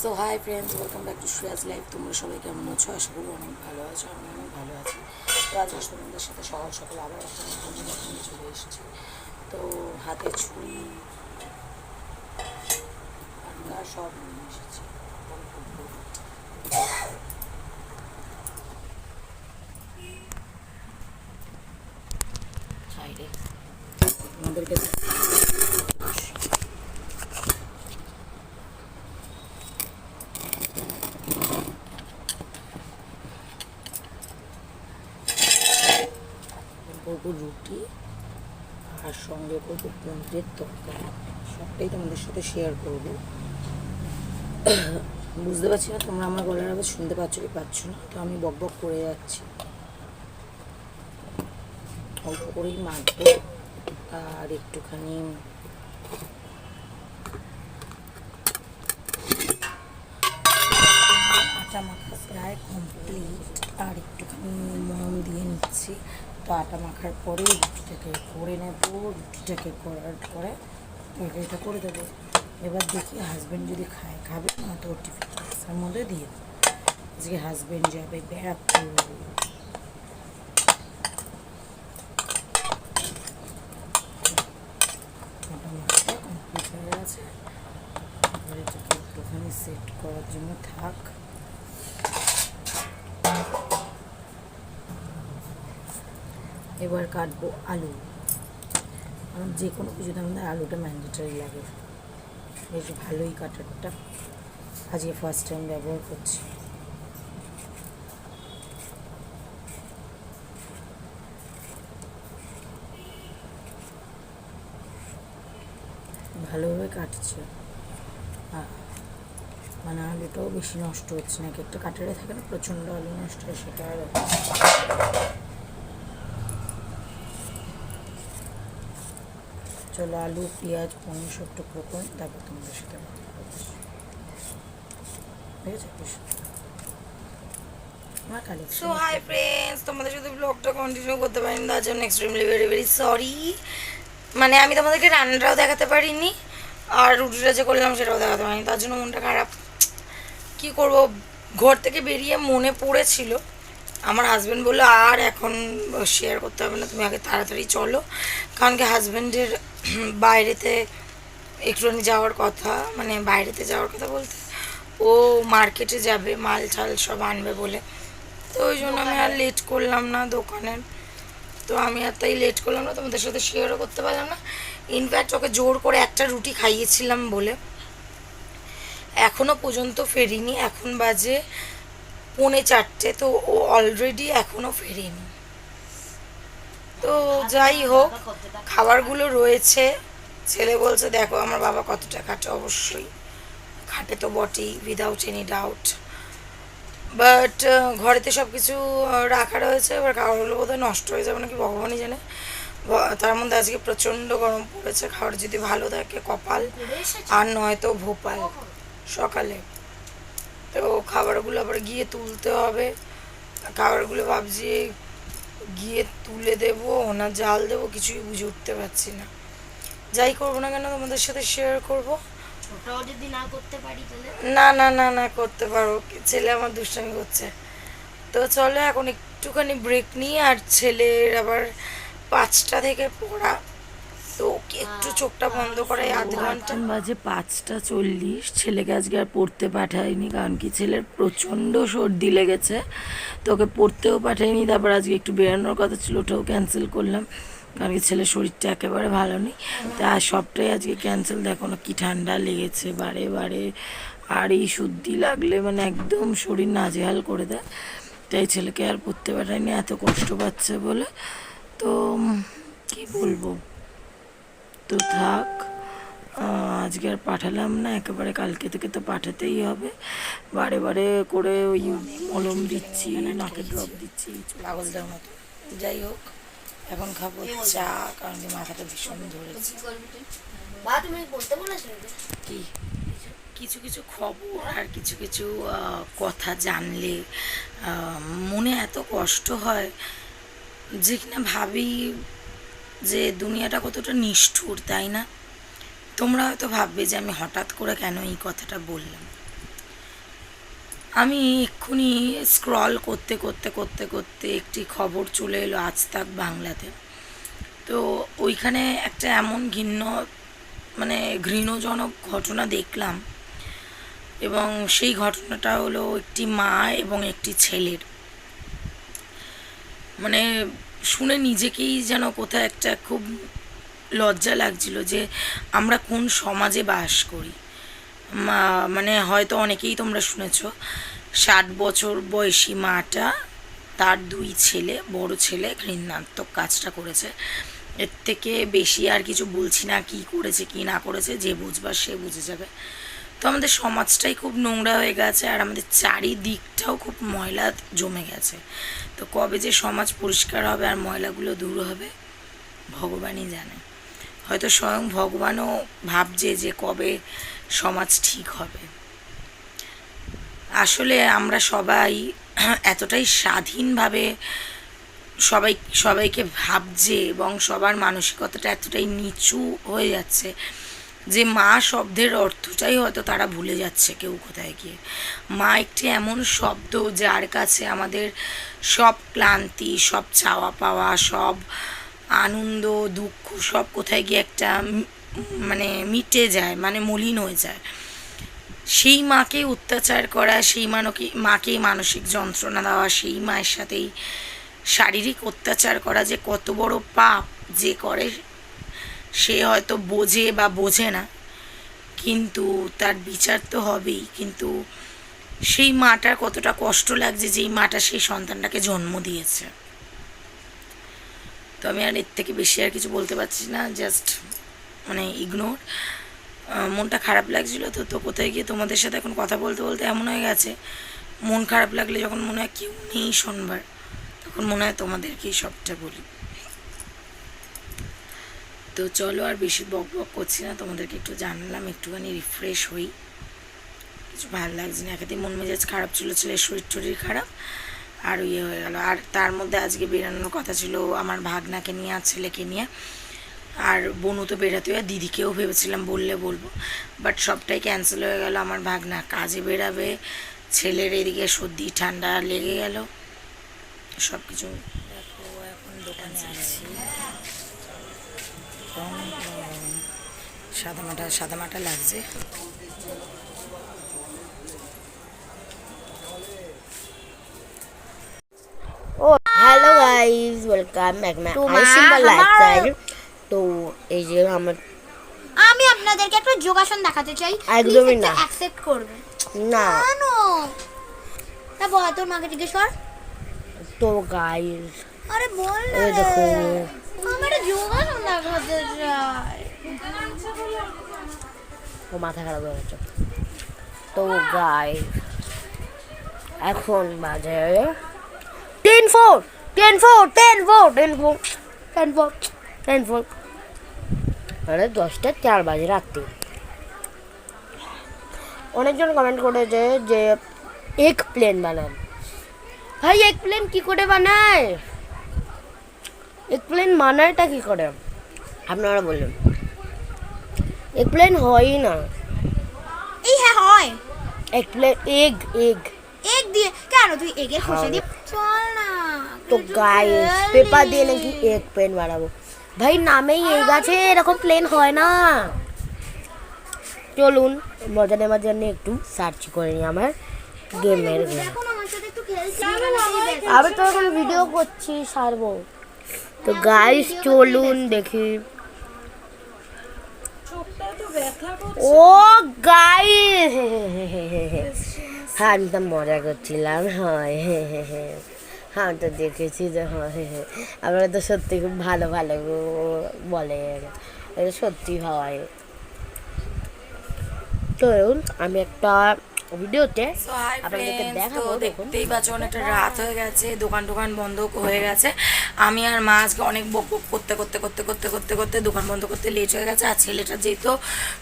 So hi friends welcome back to Shreya's life তোমরা সবাই কেমন আছো? আশা করি অনেক ভালো আছো আমি অনেক ভালো আছি। তো আজ তোমাদের সাথে সকাল সকাল আবার একটা নতুন নিয়ে চলে এসেছি। তো হাতে ছুরি সব নিয়ে এসেছি। আমাদেরকে করব রুটি আর সঙ্গে করব পনিরের তরকারি সবটাই তোমাদের সাথে শেয়ার করব। বুঝতে পারছি না তোমরা আমার গলার আবার শুনতে পাচ্ছ কি পাচ্ছ না? তো আমি বক বক করে যাচ্ছি। অল্প করেই মাখবো আর একটুখানি আটা মাখা প্রায় কমপ্লিট আর একটুখানি মম দিয়ে নিচ্ছি। তো আটা মাখার পরে রুটিটাকে করে নেব। রুটিটাকে করার পরে তরকারিটা করে দেবো। এবার দেখি হাজব্যান্ড যদি খায়, খাবে না তো টিফিন বক্সের মধ্যে দিয়ে দেবো। আজকে হাজব্যান্ড যাবে হয়ে এটাকে একটুখানি সেট করার জন্য থাক। এবার কাটবো আলু। আমার যে কোনো কিছুতে আমাদের আলুটা ম্যান্ডেটারি লাগে। বেশ ভালোই কাটারটা। আজকে ফার্স্ট টাইম ব্যবহার করছি। ভালোভাবে কাটছে। মানে আলুটাও বেশি নষ্ট হচ্ছে না। একটা কাটারে থাকে না, প্রচণ্ড আলু নষ্ট হয়, সেটা আর চলো আলু পেঁয়াজ পনির সব টুকরো করে তারপর তোমাদের সাথে। ঠিক আছে? সো হাই ফ্রেন্ডস তোমাদের সাথে ব্লগটা কন্টিনিউ করতে পারিনি তার জন্য এক্সট্রিমলি ভেরি ভেরি সরি মানে আমি তোমাদেরকে রান্নাটাও দেখাতে পারিনি আর রুটিটা যে করলাম সেটাও দেখাতে পারিনি তার জন্য মনটা খারাপ। কি করব? ঘর থেকে বেরিয়ে মনে পড়েছিল। আমার হাজব্যান্ড বলল আর এখন শেয়ার করতে হবে না তুমি আগে তাড়াতাড়ি চলো। কারণ কি হাজব্যান্ডের বাইরেতে একটুখানি যাওয়ার কথা মানে বাইরেতে যাওয়ার কথা বলতে ও মার্কেটে যাবে মাল টাল সব আনবে বলে। তো ওই জন্য আমি আর লেট করলাম না দোকানের তো আমি আর তাই লেট করলাম না তোমাদের সাথে শেয়ারও করতে পারলাম না। ইনফ্যাক্ট ওকে জোর করে একটা রুটি খাইয়েছিলাম বলে। এখনও পর্যন্ত ফেরিনি এখন বাজে পৌনে চারটে, তো ও অলরেডি এখনও ফেরেনি। তো যাই হোক, খাবারগুলো রয়েছে। ছেলে বলছে, দেখো, আমার বাবা কতটা খাটে? অবশ্যই, খাটে তো বটেই উইদাউট এনি ডাউট বাট ঘরেতে সব কিছু রাখা রয়েছে। এবার খাবারগুলো বোধহয় নষ্ট হয়ে যাবে নাকি, ভগবানই জানে। তার মধ্যে আজকে প্রচণ্ড গরম পড়েছে। খাবার যদি ভালো থাকে, কপাল। আর নয়তো ভোপাল, সকালে। তো খাবারগুলো আবার গিয়ে তুলতে হবে। খাবারগুলো ভাবছি গিয়ে তুলে দেবো না জাল দেবো কিছুই বুঝে উঠতে পারছি না। যাই করব না কেন তোমাদের সাথে শেয়ার করব? যদি না করতে পারি তাহলে? না না না না করতে পারো ছেলে আমার দুষ্টামি করছে। তো চলো এখন একটুখানি ব্রেক নিয়ে আর ছেলের আবার পাঁচটা থেকে পড়া একটু চোখটা বন্ধ করাই আধ ঘণ্টা। বাজে পাঁচটা চল্লিশ। ছেলেকে আজকে আর পড়তে পাঠাইনি কারণ কি ছেলের প্রচণ্ড সর্দি লেগেছে। তো ওকে পড়তেও পাঠাইনি তারপর আজকে একটু বেরোনোর কথা ছিল ওটাও ক্যান্সেল করলাম। কারণ কি ছেলের শরীরটা একেবারে ভালো নেই। তা সবটাই আজকে ক্যান্সেল দেখো না কি ঠান্ডা লেগেছে বারে বারে। আর এই সর্দি লাগলে মানে একদম শরীর নাজেহাল করে দেয়। তাই ছেলেকে আর পড়তে পাঠাইনি এত কষ্ট পাচ্ছে বলে। তো কি বলব? তো থাক আজকে আর পাঠালাম না একেবারে কালকে থেকে তো পাঠাতেই হবে। বারে বারে করে ওই মলম দিচ্ছি নাকে ড্রপ দিচ্ছি পাগলদের মতো। যাই হোক এখন খাব চা কারণ কি মাথাটা ভীষণ ধরেছে। কি কিছু কিছু খবর আর কিছু কিছু কথা জানলে মনে এত কষ্ট হয় যে কিনা ভাবি যে দুনিয়াটা কতটা নিষ্ঠুর, তাই না? তোমরা হয়তো ভাববে যে আমি হঠাৎ করে কেন এই কথাটা বললাম। আমি এক্ষুনি স্ক্রল করতে করতে করতে করতে একটি খবর চলে এলো আজ তাক বাংলাতে। তো ওইখানে একটা এমন ঘৃণ্য মানে ঘৃণজনক ঘটনা দেখলাম এবং সেই ঘটনাটা হলো একটি মা এবং একটি ছেলের। মানে শুনে নিজেকেই যেন কোথাও একটা খুব লজ্জা লাগছিল যে আমরা কোন সমাজে বাস করি। মানে হয়তো অনেকেই তোমরা শুনেছ, ষাট বছর বয়সী মাটা তার দুই ছেলে, বড় ছেলে, ঘৃণাত্মক কাজটা করেছে। এর থেকে বেশি আর কিছু বলছি না, কি করেছে, কি না করেছে, যে বুঝবার সে বুঝে যাবে। তো আমাদের সমাজটাই খুব নোংরা হয়ে গেছে আর আমাদের চারিদিকটাও খুব ময়লা জমে গেছে। তো কবে যে সমাজ পরিষ্কার হবে আর ময়লাগুলো দূর হবে, ভগবানই জানে। হয়তো স্বয়ং ভগবানও ভাবছে যে কবে সমাজ ঠিক হবে। আসলে আমরা সবাই এতটাই স্বাধীনভাবে সবাই, সবাইকে ভাবছে এবং সবার মানসিকতাটা এতটাই নিচু হয়ে যাচ্ছে যে মা শব্দের অর্থটাই হয়তো তারা ভুলে যাচ্ছে কেউ কোথায় গিয়ে। মা একটি এমন শব্দ যার কাছে আমাদের সব ক্লান্তি, সব চাওয়া পাওয়া, সব আনন্দ, দুঃখ সব কোথায় গিয়ে একটা মানে মিটে যায় মানে মলিন হয়ে যায়। সেই মাকে অত্যাচার করা, সেই মানকে, মাকে মানসিক যন্ত্রণা দেওয়া, সেই মায়ের সাথেই শারীরিক অত্যাচার করা যে কত বড় পাপ যে করে সে হয়তো বোঝে বা বোঝে না, কিন্তু তার বিচার তো হবেই। কিন্তু সেই মাটার কতটা কষ্ট লাগছে যেই মাটা সেই সন্তানটাকে জন্ম দিয়েছে। তো আমি আর এর থেকে বেশি আর কিছু বলতে পারছি না জাস্ট মানে ইগনোর মনটা খারাপ লাগছিল তো তো কোথায় গিয়ে তোমাদের সাথে এখন কথা বলতে বলতে এমন হয়ে গেছে। মন খারাপ লাগলে যখন মনে হয় কেউ নেই শোনবার, তখন মনে হয় তোমাদেরকেই সবটা বলি। তো চলো আর বেশি বক বক করছি না, তোমাদেরকে একটু জানলাম, একটুখানি রিফ্রেশ হই। কিছু ভালো লাগছে না একাধিক মন মেজাজ খারাপ ছিল, ছেলের শরীর টরীর খারাপ। আর ইয়ে হয়ে গেল। আর তার মধ্যে আজকে বেরানোর কথা ছিল আমার ভাগনাকে নিয়ে আর ছেলেকে নিয়ে। আর বনু তো বেরাতে হয়, দিদিকেও ভেবেছিলাম বললে বলব। বাট সবটাই ক্যান্সেল হয়ে গেল আমার ভাগনা। কাজে বেরাবে, ছেলের এদিকে সর্দি, ঠান্ডা লেগে গেল। সব কিছু দেখো, এখন দোকানে আছি। সাদা মাটা সাদা মাটা লাগছে। ও hello guys welcome back my মা, লাইফস্টাইল তো এই যে আমার আমি আপনাদেরকে একটা যোগাসন দেখাতে চাই। একদমই না। অ্যাকসেপ্ট করবে। না। তা বল তোর মাকে জিজ্ঞেস কর। তো গাইস আরে বল না দেখো ও মাথা খারাপ হয়ে গেছে। তো গাইস এখন বাজে ten four ten four ten four ten four ten four ten four মানে দশটা চার বাজে রাত্রি। অনেকজন কমেন্ট করেছে যে এক প্লেন বানান। ভাই এক প্লেন কি করে বানায়? এক প্লেন বানায়টা কি করে? আপনারা বললেন এক প্লেন হয়ই না। এই হ্যাঁ হয়। এক প্লেন এগ এগ। এগ দিয়ে কেন তুই এগের খোসা। দিয়ে চল না তো গাইস পেপার দিয়ে নাকি এক প্লেন বানাবো। ভাই নামেই এগ আছে এরকম প্লেন হয় না। চলুন মজা নেওয়ার জন্য একটু সার্চ করে নিই আমার গেমের গেম আমি তো এখন ভিডিও করছি সারবো। তো গাইস চলুন দেখি। ও গাই হ্যাঁ আমি তো মজা করছিলাম, হয় হ্যাঁ তো দেখেছি যে, হয় আমরা তো সত্যি খুব ভালো ভালো বলে। সত্যি হয়। তো, আমি একটা ভিডিওতে আপনাদেরকে দেখাবো তো দেখুন দেখতেই পাচ্ছ অনেকটা রাত হয়ে গেছে দোকান টোকান বন্ধ হয়ে গেছে। আমি আর মা আজকে অনেক বক বক করতে করতে করতে করতে করতে করতে দোকান বন্ধ করতে লেট হয়ে গেছে আর ছেলেটা যেহেতু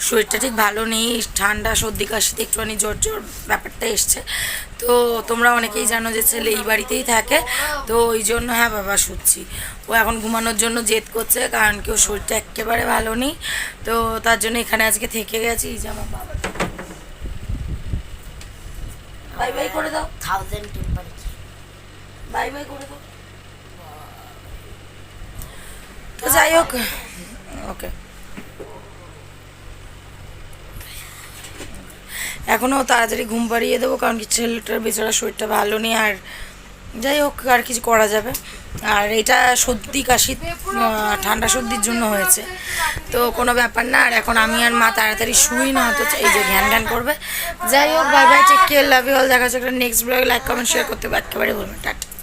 শরীরটা ঠিক ভালো নেই ঠান্ডা সর্দি কাশিতে একটুখানি জ্বর জ্বর ব্যাপারটা এসছে। তো তোমরা অনেকেই জানো যে ছেলে এই বাড়িতেই থাকে তো ওই জন্য হ্যাঁ বাবা শুচ্ছি। ও এখন ঘুমানোর জন্য জেদ করছে কারণ কি ওর শরীরটা একেবারে ভালো নেই। তো তার জন্য এখানে আজকে থেকে গেছি এই যে আমার বাবা। বাই বাই করে দাও। থাউজেন্ড টেম্পারেচার বাই বাই করে দাও। তো যাই হোক ওকে। এখনও তাড়াতাড়ি ঘুম পাড়িয়ে দেবো কারণ কি ছেলেটার বেচারা শরীরটা ভালো নেই আর যাই হোক, আর কিছু করা যাবে। আর এটা সর্দি, কাশি ঠান্ডা সর্দির জন্য হয়েছে। তো কোনো ব্যাপার না, আর এখন আমি আর মা তাড়াতাড়ি শুই না হতো এই যে ঘ্যান ঘ্যান করবে। যাই হোক bye bye take care love you all দেখা যাচ্ছে একটা নেক্সট ব্লগে লাইক কমেন্ট শেয়ার করতে একেবারে বলবেন টাটা।